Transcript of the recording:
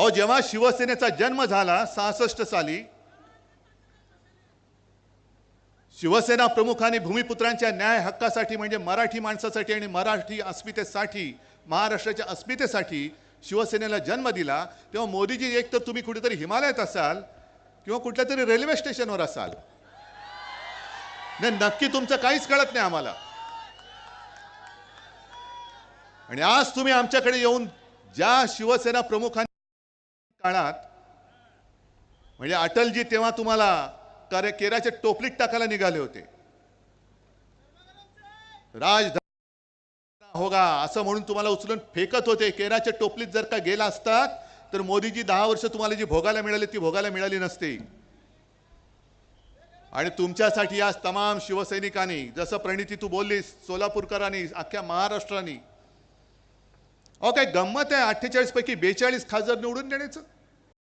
अहो जेव्हा शिवसेनेचा जन्म झाला सहासष्ट साली शिवसेना प्रमुखांनी भूमिपुत्रांच्या न्याय हक्कासाठी म्हणजे मराठी माणसासाठी आणि मराठी अस्मितेसाठी महाराष्ट्राच्या अस्मितेसाठी शिवसेनेला जन्म दिला तेव्हा मोदीजी एक तर तुम्ही कुठेतरी हिमालयात असाल किंवा कुठल्या तरी रेल्वे स्टेशनवर असाल. नाही नक्की तुमचं काहीच कळत नाही आम्हाला. आणि आज तुम्ही आमच्याकडे येऊन ज्या शिवसेना प्रमुखांनी काळात म्हणजे अटलजी तेव्हा तुम्हाला करे केराच्या टोपलीत टाकायला निघाले होते. राजधानी होगा असं म्हणून तुम्हाला उचलून फेकत होते. केराच्या टोपलीत जर का गेला असतात तर मोदीजी दहा वर्ष तुम्हाला जी भोगायला मिळाली ती भोगायला मिळाली नसती. आणि तुमच्यासाठी आज तमाम शिवसैनिकांनी जसं प्रणिती तू बोललीस सोलापूरकरांनी अख्ख्या महाराष्ट्राने अहो काय गंमत आहे? अठ्ठेचाळीसपैकी बेचाळीस खासदार निवडून देण्याचं?